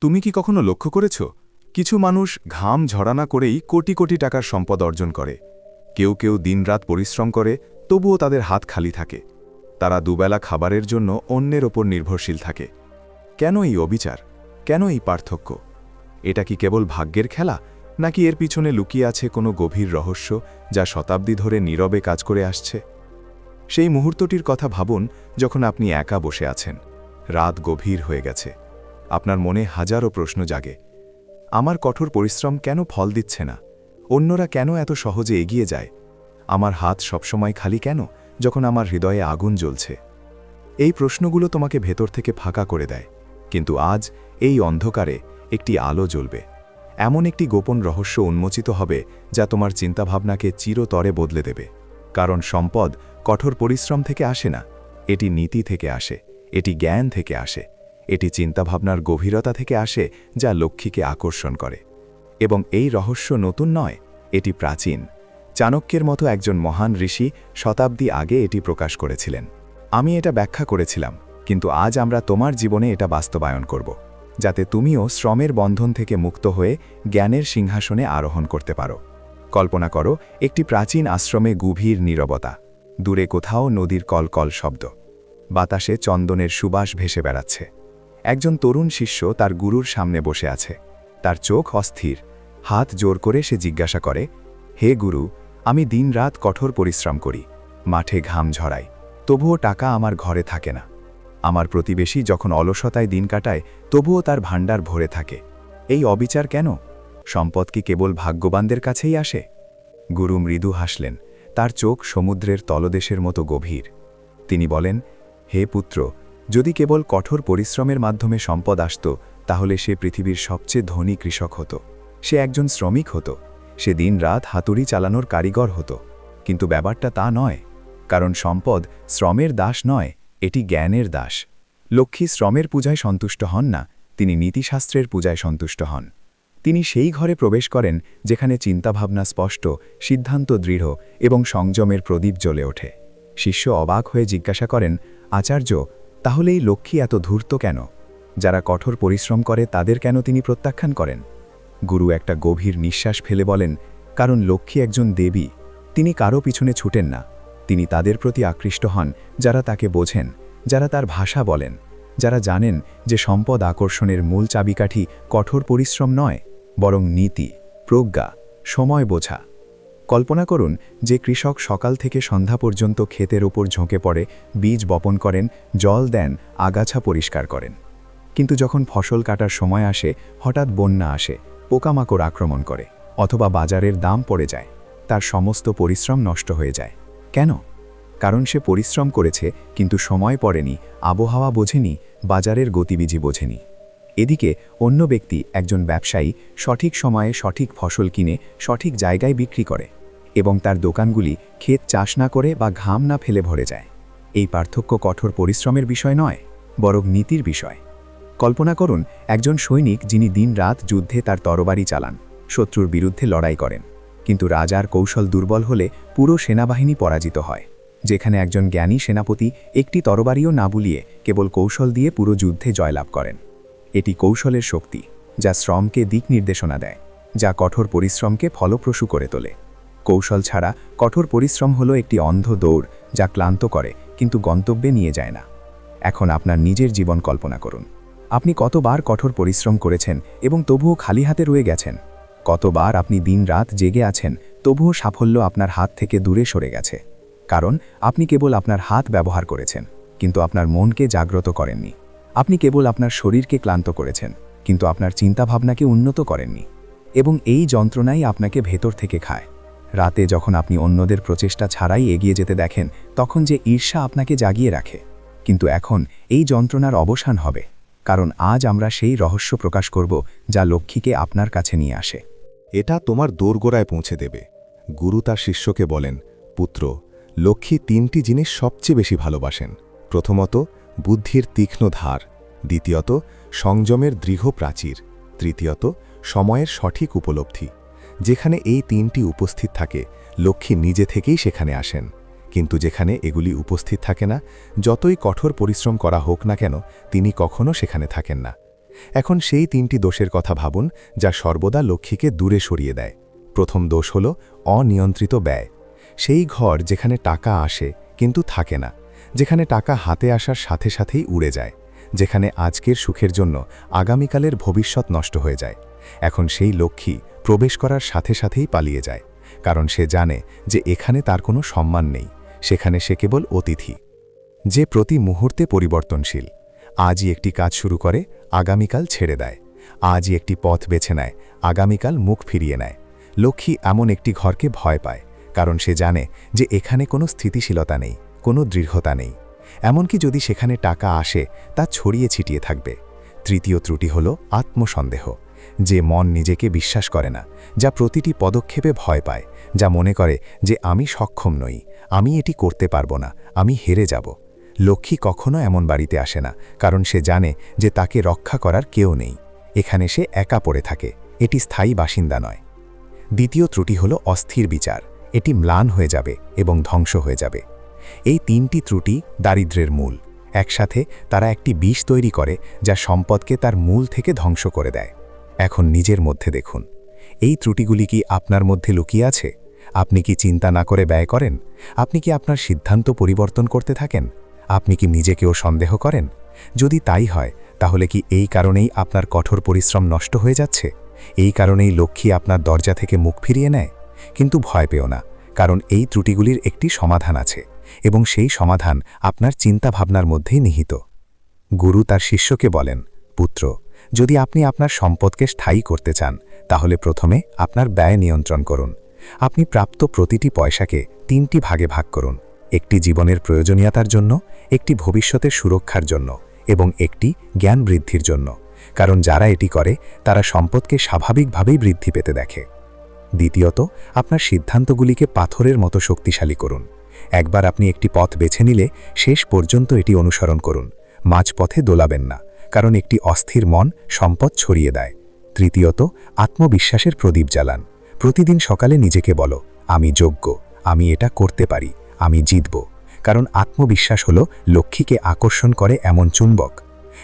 তুমি কি কখনো লক্ষ্য করেছ? কিছু মানুষ ঘাম ঝরা না করেই কোটি কোটি টাকার সম্পদ অর্জন করে। কেউ কেউ দিনরাত পরিশ্রম করে, তবুও তাদের হাত খালি থাকে। তারা দুবেলা খাবারের জন্য অন্যের ওপর নির্ভরশীল থাকে। কেন এই অবিচার? কেন এই পার্থক্য? এটা কি কেবল ভাগ্যের খেলা? নাকি এর পিছনে লুকিয়ে আছে কোনো গভীর রহস্য যা শতাব্দী ধরে নীরবে কাজ করে আসছে? সেই মুহূর্তটির কথা ভাবুন যখন আপনি একা বসে আছেন। রাত গভীর হয়ে গেছে। আপনার মনে হাজারো প্রশ্ন জাগে। আমার কঠোর পরিশ্রম কেন ফল দিচ্ছে না? অন্যরা কেন এত সহজে এগিয়ে যায়? আমার হাত সবসময় খালি কেন, যখন আমার হৃদয়ে আগুন জ্বলছে? এই প্রশ্নগুলো তোমাকে ভেতর থেকে ফাঁকা করে দেয়। কিন্তু আজ এই অন্ধকারে একটি আলো জ্বলবে। এমন একটি গোপন রহস্য উন্মোচিত হবে যা তোমার চিন্তাভাবনাকে চিরতরে বদলে দেবে। কারণ সম্পদ কঠোর পরিশ্রম থেকে আসে না, এটি নীতি থেকে আসে, এটি জ্ঞান থেকে আসে। এটি চিন্তাভাবনার গভীরতা থেকে আসে যা লক্ষ্মীকে আকর্ষণ করে। এবং এই রহস্য নতুন নয়, এটি প্রাচীন। চাণক্যের মতো একজন মহান ঋষি শতাব্দী আগে এটি প্রকাশ করেছিলেন। আমি এটা ব্যাখ্যা করেছিলাম, কিন্তু আজ আমরা তোমার জীবনে এটা বাস্তবায়ন করব, যাতে তুমিও শ্রমের বন্ধন থেকে মুক্ত হয়ে জ্ঞানের সিংহাসনে আরোহণ করতে পারো। কল্পনা করো, একটি প্রাচীন আশ্রমে গভীর নীরবতা, দূরে কোথাও নদীর কলকল শব্দ, বাতাসে চন্দনের সুবাস ভেসে বেড়াচ্ছে। একজন তরুণ শিষ্য তার গুরুর সামনে বসে আছে। তার চোখ অস্থির। হাত জোর করে সে জিজ্ঞাসা করে, হে গুরু, আমি দিনরাত কঠোর পরিশ্রম করি, মাঠে ঘাম ঝরাই, তবুও টাকা আমার ঘরে থাকে না। আমার প্রতিবেশী যখন অলসতায় দিন কাটায়, তবুও তার ভাণ্ডার ভরে থাকে। এই অবিচার কেন? সম্পদ কি কেবল ভাগ্যবানদের কাছেই আসে? গুরু মৃদু হাসলেন। তার চোখ সমুদ্রের তলদেশের মতো গভীর। তিনি বলেন, হে পুত্র যদি কেবল কঠোর পরিশ্রমের মাধ্যমে সম্পদ আসত, তাহলে সে পৃথিবীর সবচেয়ে ধনী কৃষক হতো। সে একজন শ্রমিক হতো। সে দিন রাত হাতুড়ি চালানোর কারিগর হতো। কিন্তু ব্যাপারটা তা নয়। কারণ সম্পদ শ্রমের দাস নয়, এটি জ্ঞানের দাস। লক্ষ্মী শ্রমের পূজায় সন্তুষ্ট হন না, তিনি নীতিশাস্ত্রের পূজায় সন্তুষ্ট হন। তিনি সেই ঘরে প্রবেশ করেন, যেখানে চিন্তাভাবনা স্পষ্ট, সিদ্ধান্ত দৃঢ় এবং সংযমের প্রদীপ জ্বলে ওঠে। শিষ্য অবাক হয়ে জিজ্ঞাসা করেন, আচার্য তাহলে এই লক্ষ্মী এত ধূর্ত কেন? যারা কঠোর পরিশ্রম করে তাদের কেন তিনি প্রত্যাখ্যান করেন? গুরু একটা গভীর নিঃশ্বাস ফেলে বলেন, কারণ লক্ষ্মী একজন দেবী, তিনি কারও পিছনে ছুটেন না। তিনি তাদের প্রতি আকৃষ্ট হন, যারা তাকে বোঝেন, যারা তার ভাষা বলেন, যারা জানেন যে সম্পদ আকর্ষণের মূল চাবিকাঠি কঠোর পরিশ্রম নয়, বরং নীতি, প্রজ্ঞা, সময় বোঝা। কল্পনা করুন যে কৃষক সকাল থেকে সন্ধ্যা পর্যন্ত ক্ষেতের ওপর ঝোঁকে পড়ে, বীজ বপন করেন, জল দেন, আগাছা পরিষ্কার করেন। কিন্তু যখন ফসল কাটার সময় আসে, হঠাৎ বন্যা আসে, পোকামাকড় আক্রমণ করে, অথবা বাজারের দাম পড়ে যায়, তার সমস্ত পরিশ্রম নষ্ট হয়ে যায়। কেন? কারণ সে পরিশ্রম করেছে, কিন্তু সময় পড়েনি, আবহাওয়া বোঝেনি, বাজারের গতিবিধি বোঝেনি। এদিকে অন্য ব্যক্তি, একজন ব্যবসায়ী, সঠিক সময়ে সঠিক ফসল কিনে, সঠিক জায়গায় বিক্রি করে। এবং তার দোকানগুলি ক্ষেত চাষ না করে বা ঘাম না ফেলে ভরে যায়। এই পার্থক্য কঠোর পরিশ্রমের বিষয় নয়, বরং নীতির বিষয়। কল্পনা করুন, একজন সৈনিক যিনি দিনরাত যুদ্ধে তার তরবারি চালান, শত্রুর বিরুদ্ধে লড়াই করেন, কিন্তু রাজার কৌশল দুর্বল হলে পুরো সেনাবাহিনী পরাজিত হয়, যেখানে একজন জ্ঞানী সেনাপতি একটি তরবারিও না বুলিয়ে কেবল কৌশল দিয়ে পুরো যুদ্ধে জয়লাভ করেন। এটি কৌশলের শক্তি, যা শ্রমকে দিক নির্দেশনা দেয়, যা কঠোর পরিশ্রমকে ফলপ্রসূ করে তোলে। কৌশল ছাড়া কঠোর পরিশ্রম হলো একটি অন্ধ দৌড় যা ক্লান্ত করে, কিন্তু গন্তব্যে নিয়ে যায় না। এখন আপনার নিজের জীবন কল্পনা করুন। আপনি কতবার কঠোর পরিশ্রম করেছেন এবং তবুও খালি হাতে রয়ে গেছেন? কতবার আপনি দিন রাত জেগে আছেন, তবুও সাফল্য আপনার হাত থেকে দূরে সরে গেছে। কারণ, আপনি কেবল আপনার হাত ব্যবহার করেছেন, কিন্তু আপনার মনকে জাগ্রত করেননি। আপনি কেবল আপনার শরীরকে ক্লান্ত করেছেন, কিন্তু আপনার চিন্তাভাবনাকে উন্নত করেননি। এবং এই যন্ত্রণাই আপনাকে ভেতর থেকে খায়। রাতে যখন আপনি অন্যদের প্রচেষ্টা ছাড়াই এগিয়ে যেতে দেখেন, তখন যে ঈর্ষা আপনাকে জাগিয়ে রাখে। কিন্তু এখন এই যন্ত্রণার অবসান হবে, কারণ আজ আমরা সেই রহস্য প্রকাশ করব যা লক্ষ্মীকে আপনার কাছে নিয়ে আসে। এটা তোমার দোরগোড়ায় পৌঁছে দেবে। গুরু তার শিষ্যকে বলেন, পুত্র, লক্ষ্মী তিনটি জিনিস সবচেয়ে বেশি ভালোবাসেন। প্রথমত, বুদ্ধির তীক্ষ্ণ ধার। দ্বিতীয়ত, সংযমের দৃঢ় প্রাচীর। তৃতীয়ত, সময়ের সঠিক উপলব্ধি। যেখানে এই তিনটি উপস্থিত থাকে, লক্ষ্মী নিজে থেকেই সেখানে আসেন। কিন্তু যেখানে এগুলি উপস্থিত থাকে না, যতই কঠোর পরিশ্রম করা হোক না কেন, তিনি কখনো সেখানে থাকেন না। এখন সেই তিনটি দোষের কথা ভাবুন, যা সর্বদা লক্ষ্মীকে দূরে সরিয়ে দেয়। প্রথম দোষ হল অনিয়ন্ত্রিত ব্যয়। সেই ঘর যেখানে টাকা আসে, কিন্তু থাকে না, যেখানে টাকা হাতে আসার সাথে সাথেই উড়ে যায়, যেখানে আজকের সুখের জন্য আগামীকালের ভবিষ্যৎ নষ্ট হয়ে যায়। এখন সেই লক্ষ্মী প্রবেশ করার সাথে সাথেই পালিয়ে যায়, কারণ সে জানে যে এখানে তার কোনো সম্মান নেই, সেখানে সে কেবল অতিথি। যে প্রতি মুহূর্তে পরিবর্তনশীল, আজই একটি কাজ শুরু করে, আগামীকাল ছেড়ে দেয়, আজই একটি পথ বেছে নেয়, আগামীকাল মুখ ফিরিয়ে নেয়। লক্ষ্মী এমন একটি ঘরকে ভয় পায়, কারণ সে জানে যে এখানে কোনো স্থিতিশীলতা নেই, কোনো দৃঢ়তা নেই। এমনকি যদি সেখানে টাকা আসে, তা ছড়িয়ে ছিটিয়ে থাকবে। তৃতীয় ত্রুটি হল আত্মসন্দেহ। যে মন নিজেকে বিশ্বাস করে না, যা প্রতিটি পদক্ষেপে ভয় পায়, যা মনে করে যে আমি সক্ষম নই, আমি এটি করতে পারব না, আমি হেরে যাব। লক্ষ্মী কখনো এমন বাড়িতে আসে না, কারণ সে জানে যে তাকে রক্ষা করার কেউ নেই। এখানে সে একা পড়ে থাকে, এটি স্থায়ী বাসিন্দা নয়। দ্বিতীয় ত্রুটি হল অস্থির বিচার, এটি ম্লান হয়ে যাবে এবং ধ্বংস হয়ে যাবে। এই তিনটি ত্রুটি দারিদ্র্যের মূল, একসাথে তারা একটি বিষ তৈরি করে যা সম্পদকে তার মূল থেকে ধ্বংস করে দেয়। এখন নিজের মধ্যে দেখুন। এই ত্রুটিগুলি কি আপনার মধ্যে লুকিয়ে আছে? আপনি কি চিন্তা না করে ব্যয় করেন? আপনি কি আপনার সিদ্ধান্ত পরিবর্তন করতে থাকেন? আপনি কি নিজেকেও সন্দেহ করেন? যদি তাই হয়, তাহলে কি এই কারণেই আপনার কঠোর পরিশ্রম নষ্ট হয়ে যাচ্ছে? এই কারণেই লক্ষ্মী আপনার দরজা থেকে মুখ ফিরিয়ে নেয়। কিন্তু ভয় পেও না, কারণ এই ত্রুটিগুলির একটি সমাধান আছে এবং সেই সমাধান আপনার চিন্তাভাবনার মধ্যেই নিহিত। গুরু তার শিষ্যকে বলেন, পুত্র যদি আপনি আপনার সম্পদকে স্থায়ী করতে চান, তাহলে প্রথমে আপনার ব্যয় নিয়ন্ত্রণ করুন। আপনি প্রাপ্ত প্রতিটি পয়সাকে তিনটি ভাগে ভাগ করুন। একটি জীবনের প্রয়োজনীয়তার জন্য, একটি ভবিষ্যতের সুরক্ষার জন্য এবং একটি জ্ঞান বৃদ্ধির জন্য। কারণ যারা এটি করে, তারা সম্পদকে স্বাভাবিকভাবেই বৃদ্ধি পেতে দেখে। দ্বিতীয়ত, আপনার সিদ্ধান্তগুলিকে পাথরের মতো শক্তিশালী করুন। একবার আপনি একটি পথ বেছে নিলে শেষ পর্যন্ত এটি অনুসরণ করুন। মাঝপথে দোলাবেন না। কারণ একটি অস্থির মন সম্পদ ছড়িয়ে দেয়। তৃতীয়ত, আত্মবিশ্বাসের প্রদীপ জ্বালান। প্রতিদিন সকালে নিজেকে বলো, আমি যোগ্য, আমি এটা করতে পারি, আমি জিতব। কারণ আত্মবিশ্বাস হলো লক্ষ্মীকে আকর্ষণ করে এমন চুম্বক।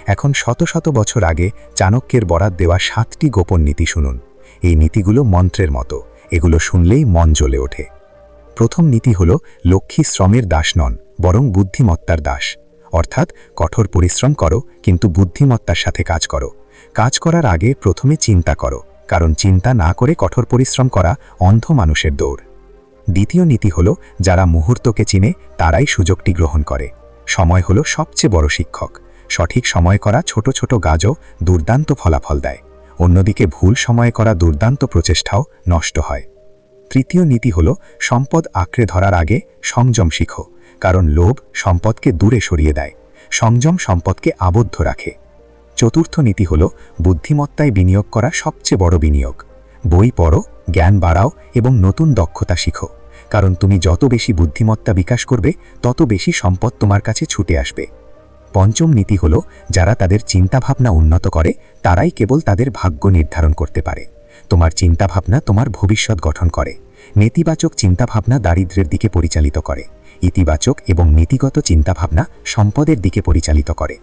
এখন শত শত বছর আগে চাণক্যের বরাত দেওয়া সাতটি গোপন নীতি শুনুন। এই নীতিগুলো মন্ত্রের মতো, এগুলো শুনলেই মন জ্বলে ওঠে। প্রথম নীতি হল, লক্ষ্মী শ্রমের দাস নন, বরং বুদ্ধিমত্তার দাস। অর্থাৎ কঠোর পরিশ্রম করো, কিন্তু বুদ্ধিমত্তার সাথে কাজ করো। কাজ করার আগে প্রথমে চিন্তা করো, কারণ চিন্তা না করে কঠোর পরিশ্রম করা অন্ধ মানুষের দৌড়। দ্বিতীয় নীতি হল, যারা মুহূর্তকে চিনে, তারাই সুযোগটি গ্রহণ করে। সময় হলো সবচেয়ে বড় শিক্ষক। সঠিক সময় করা ছোট ছোট গাজও দুর্দান্ত ফলাফল দেয়। অন্যদিকে ভুল সময়ে করা দুর্দান্ত প্রচেষ্টাও নষ্ট হয়। তৃতীয় নীতি হল, সম্পদ আঁকড়ে ধরার আগে সংযম শিখো। কারণ লোভ সম্পদকে দূরে সরিয়ে দেয়, সংযম সম্পদকে আবদ্ধ রাখে। চতুর্থ নীতি হল বুদ্ধিমত্তায় বিনিয়োগ করা সবচেয়ে বড় বিনিয়োগ। বই পড়ো, জ্ঞান বাড়াও এবং নতুন দক্ষতা শিখো, কারণ তুমি যত বেশি বুদ্ধিমত্তা বিকাশ করবে, তত বেশি সম্পদ তোমার কাছে ছুটে আসবে। পঞ্চম নীতি হল যারা তাদের চিন্তাভাবনা উন্নত করে, তারাই কেবল তাদের ভাগ্য নির্ধারণ করতে পারে। তোমার চিন্তাভাবনা তোমার ভবিষ্যৎ গঠন করে। নেতিবাচক চিন্তাভাবনা দারিদ্র্যের দিকে পরিচালিত করে, ইতিবাচক এবং নীতিগত চিন্তাভাবনা সম্পদের দিকে পরিচালিত করে।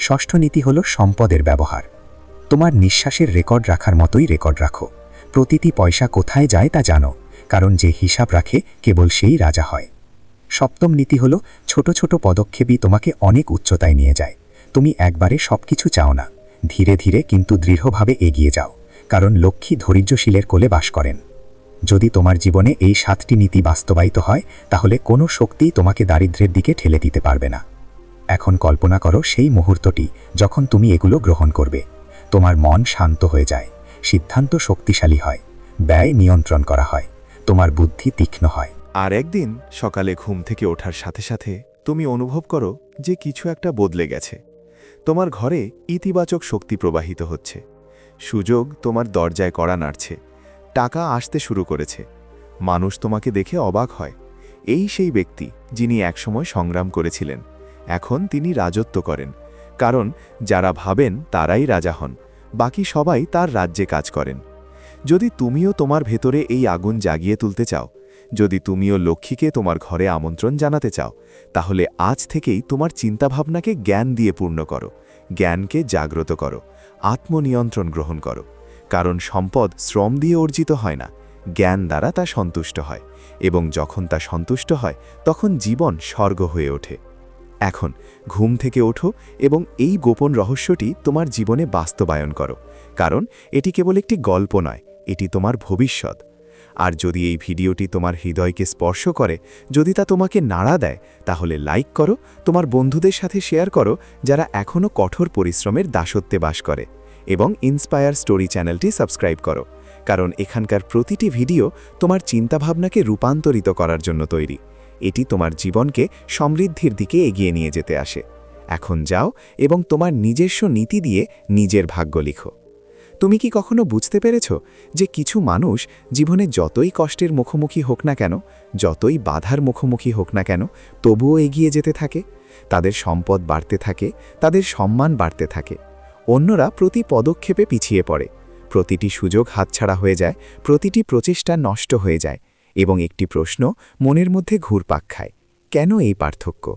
ষষ্ঠ নীতি হল সম্পদের ব্যবহার। তোমার নিঃশ্বাসের রেকর্ড রাখার মতোই রেকর্ড রাখো। প্রতিটি পয়সা কোথায় যায় তা জানো, কারণ যে হিসাব রাখে কেবল সেই রাজা হয়। সপ্তম নীতি হল, ছোট ছোট পদক্ষেপই তোমাকে অনেক উচ্চতায় নিয়ে যায়। তুমি একবারে সবকিছু চাও না। ধীরে ধীরে কিন্তু দৃঢ়ভাবে এগিয়ে যাও, কারণ লক্ষ্মী ধৈর্যশীলের কোলে বাস করেন। যদি তোমার জীবনে এই সাতটি নীতি বাস্তবায়িত হয়, তাহলে কোনো শক্তি তোমাকে দারিদ্র্যের দিকে ঠেলে দিতে পারবে না। এখন কল্পনা করো সেই মুহূর্তটি যখন তুমি এগুলো গ্রহণ করবে। তোমার মন শান্ত হয়ে যায়, সিদ্ধান্ত শক্তিশালী হয়, ব্যয় নিয়ন্ত্রণ করা হয়, তোমার বুদ্ধি তীক্ষ্ণ হয়। আর একদিন সকালে ঘুম থেকে ওঠার সাথে সাথে তুমি অনুভব করো যে কিছু একটা বদলে গেছে। তোমার ঘরে ইতিবাচক শক্তি প্রবাহিত হচ্ছে। সুযোগ তোমার দরজায় কড়া নাড়ছে। টাকা আসতে শুরু করেছে। মানুষ তোমাকে দেখে অবাক হয়। এই সেই ব্যক্তি যিনি একসময় সংগ্রাম করেছিলেন। এখন তিনি রাজত্ব করেন। কারণ যারা ভাবেন তারাই রাজা হন। বাকি সবাই তার রাজ্যে কাজ করেন। যদি তুমিও তোমার ভেতরে এই আগুন জাগিয়ে তুলতে চাও, যদি তুমিও লক্ষ্মীকে তোমার ঘরে আমন্ত্রণ জানাতে চাও, তাহলে আজ থেকেই তোমার চিন্তাভাবনাকে জ্ঞান দিয়ে পূর্ণ করো। জ্ঞানকে জাগ্রত করো। আত্মনিয়ন্ত্রণ গ্রহণ করো। কারণ সম্পদ শ্রম দিয়ে অর্জিত হয় না, জ্ঞান দ্বারা তা সন্তুষ্ট হয় এবং যখন তা সন্তুষ্ট হয়, তখন জীবন স্বর্গ হয়ে ওঠে। এখন, ঘুম থেকে ওঠো এবং এই গোপন রহস্যটি তোমার জীবনে বাস্তবায়ন করো, কারণ এটি কেবল একটি গল্প নয়, এটি তোমার ভবিষ্যৎ। আর যদি এই ভিডিওটি তোমার হৃদয়কে স্পর্শ করে, যদি তা তোমাকে নাড়া দেয়, তাহলে লাইক করো, তোমার বন্ধুদের সাথে শেয়ার করো, যারা এখনও কঠোর পরিশ্রমের দাসত্বে বাস করে। এবং ইন্সপায়ার স্টোরি চ্যানেলটি সাবস্ক্রাইব করো, কারণ এখানকার প্রতিটি ভিডিও তোমার চিন্তাভাবনাকে রূপান্তরিত করার জন্য তৈরি। এটি তোমার জীবনকে সমৃদ্ধির দিকে এগিয়ে নিয়ে যেতে আসে। এখন যাও এবং তোমার নিজস্ব নীতি দিয়ে নিজের ভাগ্য লিখো। তুমি কি কখনো বুঝতে পেরেছ যে কিছু মানুষ জীবনে যতই কষ্টের মুখোমুখি হোক না কেন, যতই বাধার মুখোমুখি হোক না কেন, তবুও এগিয়ে যেতে থাকে? তাদের সম্পদ বাড়তে থাকে, তাদের সম্মান বাড়তে থাকে। অন্যরা প্রতি পদক্ষেপে পিছিয়ে পড়ে। প্রতিটি সুযোগ হাতছাড়া হয়ে যায়, প্রতিটি প্রচেষ্টা নষ্ট হয়ে যায় এবং একটি প্রশ্ন মনের মধ্যে ঘুরপাক খায়, কেন এই পার্থক্য?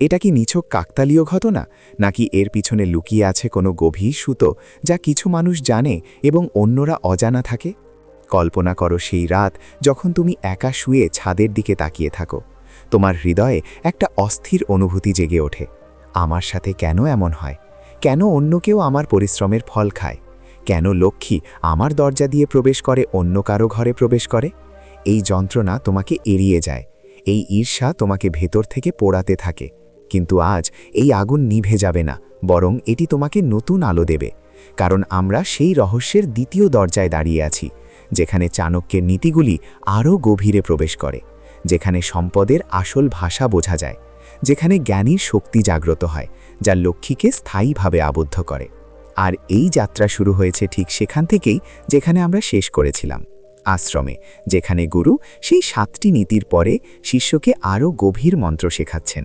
এটা কি নিছক কাকতালীয় ঘটনা, নাকি এর পিছনে লুকিয়ে আছে কোনো গভীর সুতো যা কিছু মানুষ জানে এবং অন্যরা অজানা থাকে? কল্পনা করো সেই রাত যখন তুমি একা শুয়ে ছাদের দিকে তাকিয়ে থাকো। তোমার হৃদয়ে একটা অস্থির অনুভূতি জেগে ওঠে। আমার সাথে কেন এমন হয়? কেন অন্য কেউ আমার পরিশ্রমের ফল খায়? কেন লক্ষ্মী আমার দরজা দিয়ে প্রবেশ করে, অন্য কারও ঘরে প্রবেশ করে? এই যন্ত্রণা তোমাকে এড়িয়ে যায়, এই ঈর্ষা তোমাকে ভেতর থেকে পোড়াতে থাকে। কিন্তু আজ এই আগুন নিভে যাবে না, বরং এটি তোমাকে নতুন আলো দেবে, কারণ আমরা সেই রহস্যের দ্বিতীয় দরজায় দাঁড়িয়ে আছি, যেখানে চাণক্যের নীতিগুলি আরও গভীরে প্রবেশ করে, যেখানে সম্পদের আসল ভাষা বোঝা যায়। যেখানে জ্ঞানীর শক্তি জাগ্রত হয়, যা লক্ষ্মীকে স্থায়ীভাবে আবদ্ধ করে। আর এই যাত্রা শুরু হয়েছে ঠিক সেখান থেকেই যেখানে আমরা শেষ করেছিলাম, আশ্রমে, যেখানে গুরু সেই সাতটি নীতির পরে শিষ্যকে আরও গভীর মন্ত্র শেখাচ্ছেন।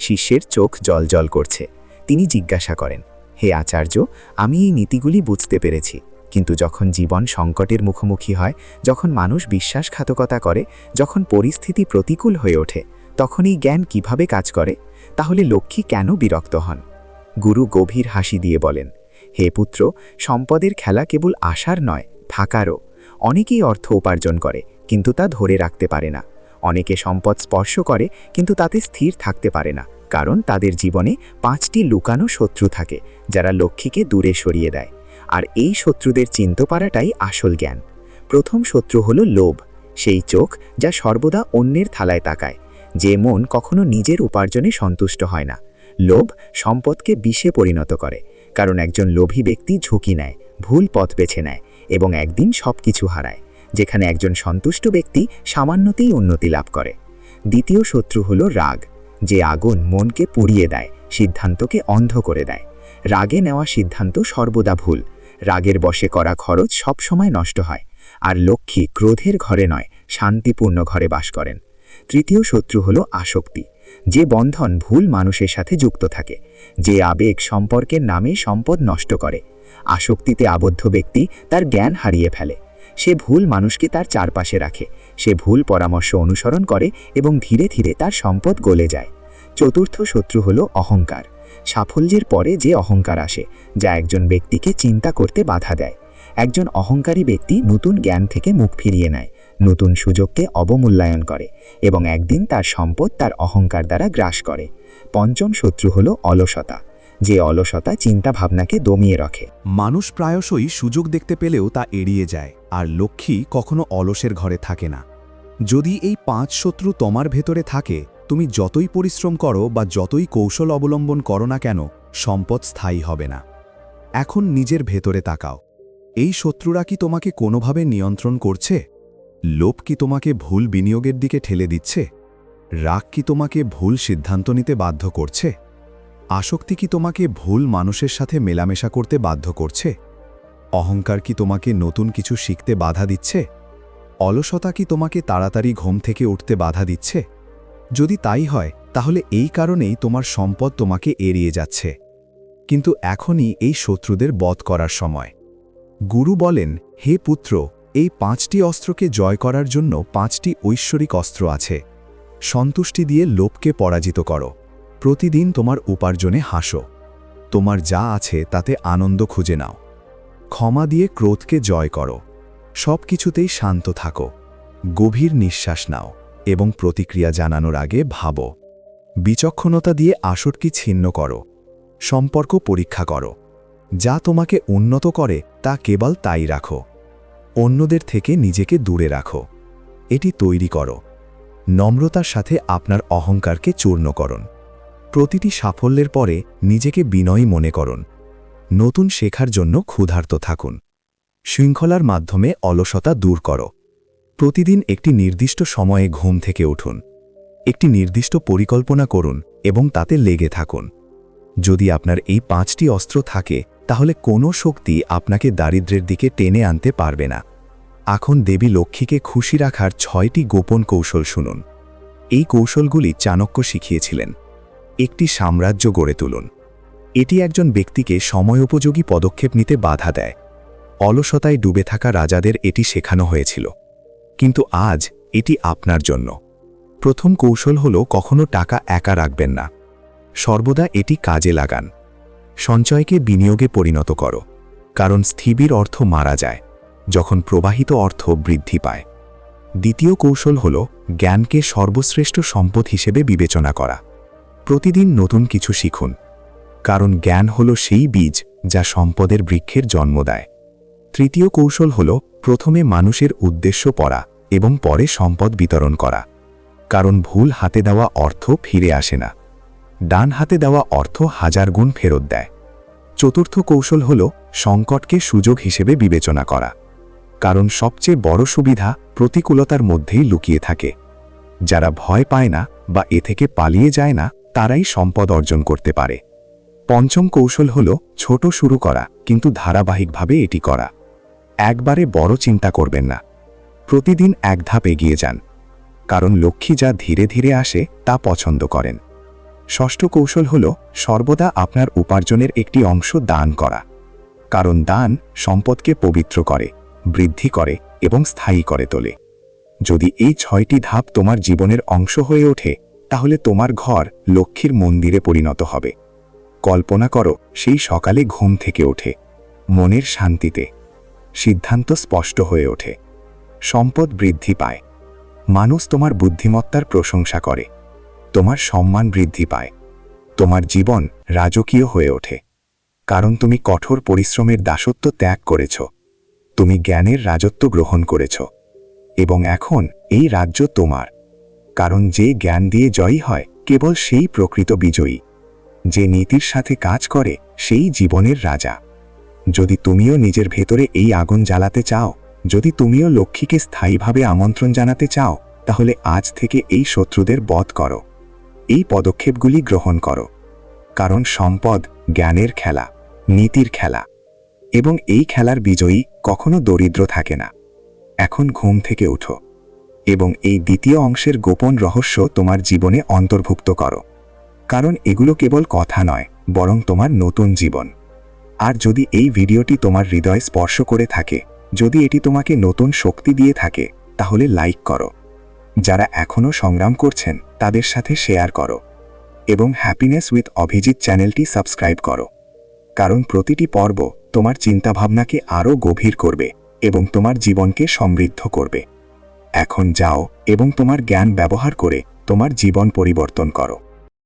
শিষ্যের চোখ জলজল করছে। তিনি জিজ্ঞাসা করেন, হে আচার্য, আমি এই নীতিগুলি বুঝতে পেরেছি। কিন্তু যখন জীবন সংকটের মুখোমুখি হয়, যখন মানুষ বিশ্বাসঘাতকতা করে, যখন পরিস্থিতি প্রতিকূল হয়ে ওঠে তখন এই জ্ঞান কীভাবে কাজ করে, তাহলে লক্ষ্মী কেন বিরক্ত হন? গুরু গভীর হাসি দিয়ে বলেন, হে পুত্র, সম্পদের খেলা কেবল আশার নয়, থাকারও। অনেকেই অর্থ উপার্জন করে, কিন্তু তা ধরে রাখতে পারে না। অনেকে সম্পদ স্পর্শ করে, কিন্তু তাতে স্থির থাকতে পারে না, কারণ তাদের জীবনে পাঁচটি লুকানো শত্রু থাকে, যারা লক্ষ্মীকে দূরে সরিয়ে দেয়। আর এই শত্রুদের চিনতে পারাটাই আসল জ্ঞান। প্রথম শত্রু হলো লোভ, সেই চোখ যা সর্বদা অন্যের থালায় তাকায় যে মন কখনো নিজের উপার্জনে সন্তুষ্ট হয় না। লোভ সম্পদকে বিষে পরিণত করে, কারণ একজন লোভী ব্যক্তি ঝুঁকি নেয়, ভুল পথ বেছে নেয় এবং একদিন সব কিছু হারায়, যেখানে একজন সন্তুষ্ট ব্যক্তি সামান্যতেই উন্নতি লাভ করে। দ্বিতীয় শত্রু হলো রাগ, যে আগুন মনকে পুড়িয়ে দেয়, সিদ্ধান্তকে অন্ধ করে দেয়। রাগে নেওয়া সিদ্ধান্ত সর্বদা ভুল, রাগের বশে করা খরচ সবসময় নষ্ট হয়, আর লক্ষ্মী ক্রোধের ঘরে নয়, শান্তিপূর্ণ ঘরে বাস করেন। তৃতীয় শত্রু হলো আসক্তি, যে বন্ধন ভুল মানুষের সাথে যুক্ত থাকে, যে আবেগ সম্পর্কের নামে সম্পদ নষ্ট করে। আসক্তিতে আবদ্ধ ব্যক্তি তার জ্ঞান হারিয়ে ফেলে। সে ভুল মানুষকে তার চারপাশে রাখে, সে ভুল পরামর্শ অনুসরণ করে এবং ধীরে ধীরে তার সম্পদ গলে যায়। চতুর্থ শত্রু হলো অহংকার, সাফল্যের পরে যে অহংকার আসে, যা একজন ব্যক্তিকে চিন্তা করতে বাধা দেয়। একজন অহংকারী ব্যক্তি নতুন জ্ঞান থেকে মুখ ফিরিয়ে নেয় নতুন সুযোগকে অবমূল্যায়ন করে এবং একদিন তার সম্পদ তার অহংকার দ্বারা গ্রাস করে। পঞ্চম শত্রু হলো অলসতা, যে অলসতা চিন্তা ভাবনাকে দমিয়ে রাখে। মানুষ প্রায়শই সুযোগ দেখতে পেলেও তা এড়িয়ে যায়, আর লক্ষ্মী কখনো অলসের ঘরে থাকে না। যদি এই পাঁচ শত্রু তোমার ভেতরে থাকে, তুমি যতই পরিশ্রম করো বা যতই কৌশল অবলম্বন করো না কেন, সম্পদ স্থায়ী হবে না। এখন নিজের ভেতরে তাকাও। এই শত্রুরা কি তোমাকে কোনোভাবে নিয়ন্ত্রণ করছে? লোভ কি তোমাকে ভুল বিনিয়োগের দিকে ঠেলে দিচ্ছে? রাগ কি তোমাকে ভুল সিদ্ধান্ত নিতে বাধ্য করছে? আসক্তি কি তোমাকে ভুল মানুষের সাথে মেলামেশা করতে বাধ্য করছে? অহংকার কি তোমাকে নতুন কিছু শিখতে বাধা দিচ্ছে? অলসতা কি তোমাকে তাড়াতাড়ি ঘুম থেকে উঠতে বাধা দিচ্ছে? যদি তাই হয়, তাহলে এই কারণেই তোমার সম্পদ তোমাকে এড়িয়ে যাচ্ছে। কিন্তু এখনই এই শত্রুদের বধ করার সময়। গুরু বলেন, হে পুত্র এই পাঁচটি অস্ত্রকে জয় করার জন্য পাঁচটি ঐশ্বরিক অস্ত্র আছে। সন্তুষ্টি দিয়ে লোভকে পরাজিত করো। প্রতিদিন তোমার উপার্জনে হাসো। তোমার যা আছে তাতে আনন্দ খুঁজে নাও। ক্ষমা দিয়ে ক্রোধকে জয় করো। সব কিছুতেই শান্ত থাকো। গভীর নিঃশ্বাস নাও এবং প্রতিক্রিয়া জানানোর আগে ভাবো। বিচক্ষণতা দিয়ে আসরকে ছিন্ন করো। সম্পর্ক পরীক্ষা করো। যা তোমাকে উন্নত করে তা কেবল তাই রাখো। অন্যদের থেকে নিজেকে দূরে রাখো। এটি তৈরি করো। নম্রতার সাথে আপনার অহংকারকে চূর্ণ করুন। প্রতিটি সাফল্যের পরে নিজেকে বিনয়ী মনে করুন। নতুন শেখার জন্য ক্ষুধার্ত থাকুন। শৃঙ্খলার মাধ্যমে অলসতা দূর করো। প্রতিদিন একটি নির্দিষ্ট সময়ে ঘুম থেকে উঠুন। একটি নির্দিষ্ট পরিকল্পনা করুন এবং তাতে লেগে থাকুন। যদি আপনার এই পাঁচটি অস্ত্র থাকে তাহলে কোনো শক্তি আপনাকে দারিদ্র্যের দিকে টেনে আনতে পারবে না। এখন দেবী লক্ষ্মীকে খুশি রাখার ছয়টি গোপন কৌশল শুনুন। এই কৌশলগুলি চাণক্য শিখিয়েছিলেন। একটি সাম্রাজ্য গড়ে তুলুন। এটি একজন ব্যক্তিকে সময়োপযোগী পদক্ষেপ নিতে বাধা দেয়। অলসতায় ডুবে থাকা রাজাদের এটি শেখানো হয়েছিল। কিন্তু আজ এটি আপনার জন্য। প্রথম কৌশল হল কখনো টাকা একা রাখবেন না। সর্বদা এটি কাজে লাগান। সঞ্চয়কে বিনিয়োগে পরিণত করো, কারণ স্থিবির অর্থ মারা যায়, যখন প্রবাহিত অর্থ বৃদ্ধি পায়। দ্বিতীয় কৌশল হল জ্ঞানকে সর্বশ্রেষ্ঠ সম্পদ হিসেবে বিবেচনা করা। প্রতিদিন নতুন কিছু শিখুন, কারণ জ্ঞান হল সেই বীজ যা সম্পদের বৃক্ষের জন্ম দেয়। তৃতীয় কৌশল হল প্রথমে মানুষের উদ্দেশ্য পড়া এবং পরে সম্পদ বিতরণ করা, কারণ ভুল হাতে দেওয়া অর্থ ফিরে আসে না। ডান হাতে দেওয়া অর্থ হাজার গুণ ফেরত দেয়। চতুর্থ কৌশল হল সংকটকে সুযোগ হিসেবে বিবেচনা করা। কারণ সবচেয়ে বড় সুবিধা প্রতিকূলতার মধ্যেই লুকিয়ে থাকে। যারা ভয় পায় না বা এ থেকে পালিয়ে যায় না, তারাই সম্পদ অর্জন করতে পারে। পঞ্চম কৌশল হল ছোট শুরু করা, কিন্তু ধারাবাহিকভাবে এটি করা। একবারে বড় চিন্তা করবেন না। প্রতিদিন এক ধাপ এগিয়ে যান। কারণ লক্ষ্মী যা ধীরে ধীরে আসে, তা পছন্দ করেন। ষষ্ঠ কৌশল হল সর্বদা আপনার উপার্জনের একটি অংশ দান করা। কারণ দান সম্পদকে পবিত্র করে, বৃদ্ধি করে এবং স্থায়ী করে তোলে। যদি এই ছয়টি ধাপ তোমার জীবনের অংশ হয়ে ওঠে, তাহলে তোমার ঘর লক্ষ্মীর মন্দিরে পরিণত হবে। কল্পনা করো, সেই সকালে ঘুম থেকে ওঠে, মনের শান্তিতে। সিদ্ধান্ত স্পষ্ট হয়ে ওঠে। সম্পদ বৃদ্ধি পায়। মানুষ তোমার বুদ্ধিমত্তার প্রশংসা করে। তোমার সম্মান বৃদ্ধি পায়। তোমার জীবন রাজকীয় হয়ে ওঠে। কারণ তুমি কঠোর পরিশ্রমের দাসত্ব ত্যাগ করেছ। তুমি জ্ঞানের রাজত্ব গ্রহণ করেছ। এবং এখন এই রাজ্য তোমার। কারণ যে জ্ঞান দিয়ে জয়ী হয়, কেবল সেই প্রকৃত বিজয়ী। যে নীতির সাথে কাজ করে, সেই জীবনের রাজা। যদি তুমিও নিজের ভেতরে এই আগুন জ্বালাতে চাও, যদি তুমিও লক্ষ্মীকে স্থায়ীভাবে আমন্ত্রণ জানাতে চাও, তাহলে আজ থেকে এই শত্রুদের বধ করো। এই পদক্ষেপগুলি গ্রহণ করো। কারণ সম্পদ জ্ঞানের খেলা, নীতির খেলা। এবং এই খেলার বিজয়ী কখনো দরিদ্র থাকে না। এখন ঘুম থেকে উঠো এবং এই দ্বিতীয় অংশের গোপন রহস্য তোমার জীবনে অন্তর্ভুক্ত করো। কারণ এগুলো কেবল কথা নয়, বরং তোমার নতুন জীবন। আর যদি এই ভিডিওটি তোমার হৃদয় স্পর্শ করে থাকে, যদি এটি তোমাকে নতুন শক্তি দিয়ে থাকে, তাহলে লাইক করো। যারা এখনও সংগ্রাম করছেন, তাদের সাথে শেয়ার করো এবং হ্যাপিনেস উইথ অভিজিৎ চ্যানেলটি সাবস্ক্রাইব করো। কারণ প্রতিটি পর্ব তোমার চিন্তাভাবনাকে আরও গভীর করবে এবং তোমার জীবনকে সমৃদ্ধ করবে। এখন যাও এবং তোমার জ্ঞান ব্যবহার করে তোমার জীবন পরিবর্তন করো।